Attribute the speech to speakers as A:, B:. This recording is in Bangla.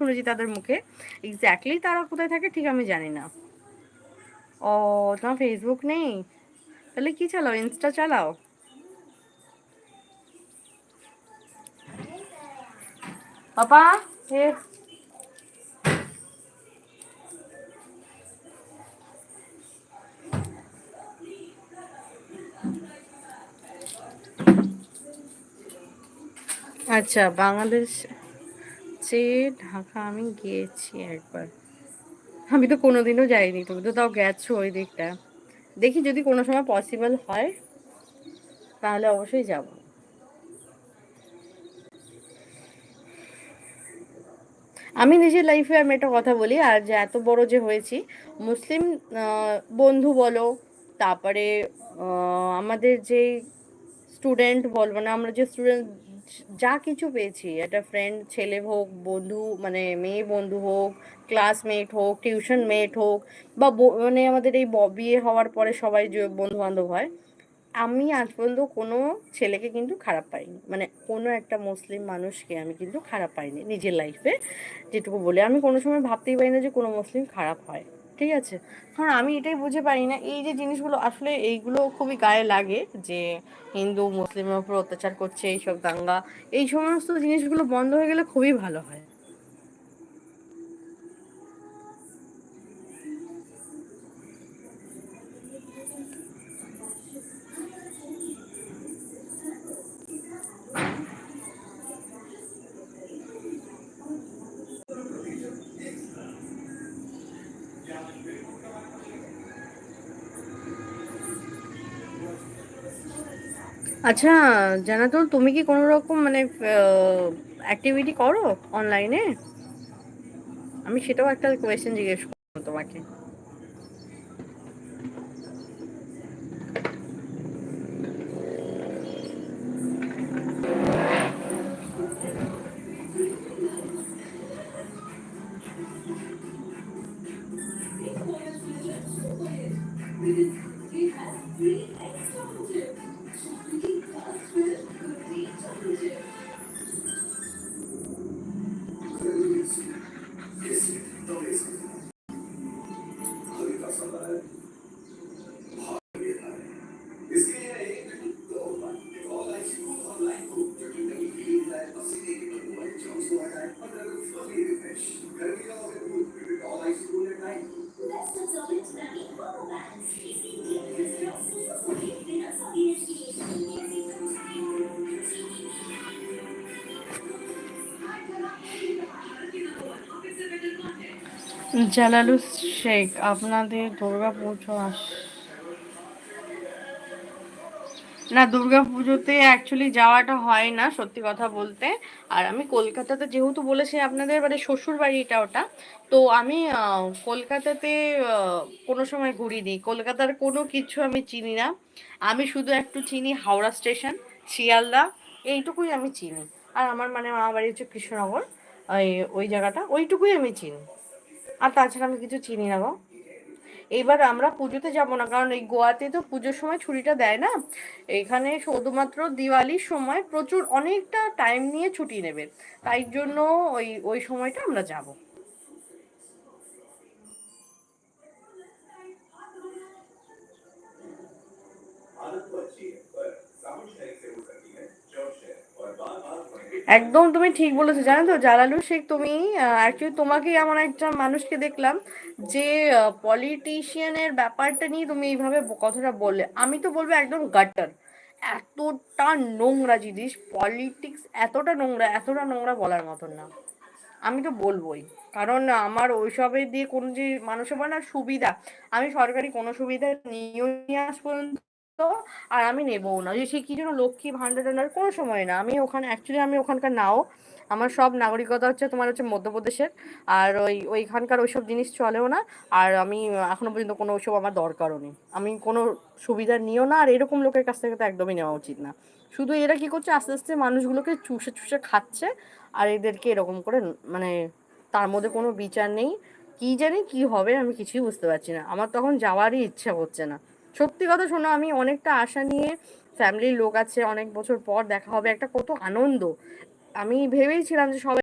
A: শুনেছি তাদের মুখে। এক্স্যাক্টলি তারা কোথায় থাকে ঠিক আমি জানি না। ও, তোমার ফেসবুক নেই? তাহলে কি চালাও? ইনস্টা চালাও? পাপা এ আচ্ছা বাংলাদেশ যে ঢাকা আমি গিয়েছি একবার। আমি তো কোনোদিনও যাইনি, তুমি তো তাও গেছো ওই দিকটা। দেখি যদি কোনো সময় পসিবল হয়, তাহলে অবশ্যই যাব। আমি নিজের লাইফে আমি একটা কথা বলি, আর যে এত বড় যে হয়েছি, মুসলিম বন্ধু বলো, তারপরে আমাদের যে স্টুডেন্ট বলব না, আমরা যে স্টুডেন্ট যা কিছু পেয়েছি, একটা ফ্রেন্ড ছেলে হোক, বন্ধু মানে মেয়ে বন্ধু হোক ক্লাসমেট হোক টিউশন মেট হোক, বা মানে আমাদের এই বিয়ে হওয়ার পরে সবাই যে বন্ধু বান্ধব হয়, আমি আজ পর্যন্ত কোনো ছেলেকে কিন্তু খারাপ পাইনি। মানে কোনো একটা মুসলিম মানুষকে আমি কিন্তু খারাপ পাইনি নিজের লাইফে যেটুকু বলি, আমি কোনো সময় ভাবতেই পারি না যে কোনো মুসলিম খারাপ হয়। ঠিক আছে। কারণ আমি এটাই বুঝে পারি না, এই যে জিনিসগুলো আসলে এইগুলো খুবই গায়ে লাগে যে হিন্দু, মুসলিমের উপর অত্যাচার করছে, এইসব দাঙ্গা, এই সমস্ত জিনিসগুলো বন্ধ হয়ে গেলে খুবই ভালো হয়। আচ্ছা জানাতুল তুমি কি কোনো রকম মানে অ্যাক্টিভিটি করো অনলাইনে আমি সেটাও একটা কোয়েশ্চেন জিজ্ঞেস করব তোমাকে। Three extra hundred. Something could reach a. জালালুস Sheikh, আপনাদের দুর্গা পুজো আস না দুর্গা পুজোতে অ্যাকচুয়ালি যাওয়াটা হয় না, সত্যি কথা বলতে। আর আমি কলকাতাতে যেহেতু বলেছি আপনাদের মানে শ্বশুর বাড়ি এটা ওটা, তো আমি কলকাতাতে কোনো সময় ঘুরিনি। কলকাতার কোনো কিছু আমি চিনি না। আমি শুধু একটু চিনি হাওড়া স্টেশন, শিয়ালদা, এইটুকুই আমি চিনি। আর আমার মানে মামা বাড়ি হচ্ছে কৃষ্ণনগর ওই ওই জায়গাটা, ওইটুকুই আমি চিনি। আর তাছাড়া আমি কিছু চিনি না গো। এবার আমরা পুজোতে যাব না, কারণ এই গোয়াতে তো পুজোর সময় ছুটিটা দেয় না। এখানে শুধুমাত্র দিওয়ালির সময় প্রচুর অনেকটা টাইম নিয়ে ছুটি নেবে। তাই জন্য ওই ওই সময়টা আমরা যাব। একদম তুমি ঠিক বলেছ। জানো তো, জালালু শেখ, তুমি অ্যাকচুয়ালি তোমাকেই এমন একটা মানুষকে দেখলাম যে পলিটিশিয়ানের ব্যাপারটা নিয়ে তুমি এইভাবে কথাটা বললে। আমি তো বলব একদম গাটার এতটা নোংরা জিনিস পলিটিক্স এতটা নোংরা এতটা নোংরা বলার মতন না। আমি তো বলবোই। কারণ আমার ওইসবের দিয়ে কোনো যে মানুষের বলে না সুবিধা, আমি সরকারি কোনো সুবিধা নিয়ে আস পর্যন্ত। আর আমি নেবও না। যে সে কি জন্য লক্ষ্মী টান্ডার কোনো সময় না। আমি ওখানে অ্যাকচুয়ালি আমি ওখানকার নাও। আমার সব নাগরিকতা হচ্ছে তোমার হচ্ছে মধ্যপ্রদেশের। আর ওই, ওইখানকার ওইসব জিনিস চলেও না। আর আমি এখনও পর্যন্ত কোনো ওইসব আমার দরকারও নেই। আমি কোনো সুবিধা নিও না। আর এরকম লোকের কাছ থেকে তো একদমই নেওয়া উচিত না। শুধু এরা কি করছে? আস্তে আস্তে মানুষগুলোকে চুষে চুষে খাচ্ছে। আর এদেরকে এরকম করে মানে তার মধ্যে কোনো বিচার নেই। কি জানি কি হবে আমি কিছুই বুঝতে পারছি না। আমার তখন যাওয়ারই ইচ্ছা হচ্ছে না। সত্যি কথা শোনো, আমি অনেকটা আশা নিয়ে ফ্যামিলির লোক আছে, অনেক বছর পর দেখা হবে, একটা কত আনন্দ। আমি ভেবেইছিলাম যে সবাই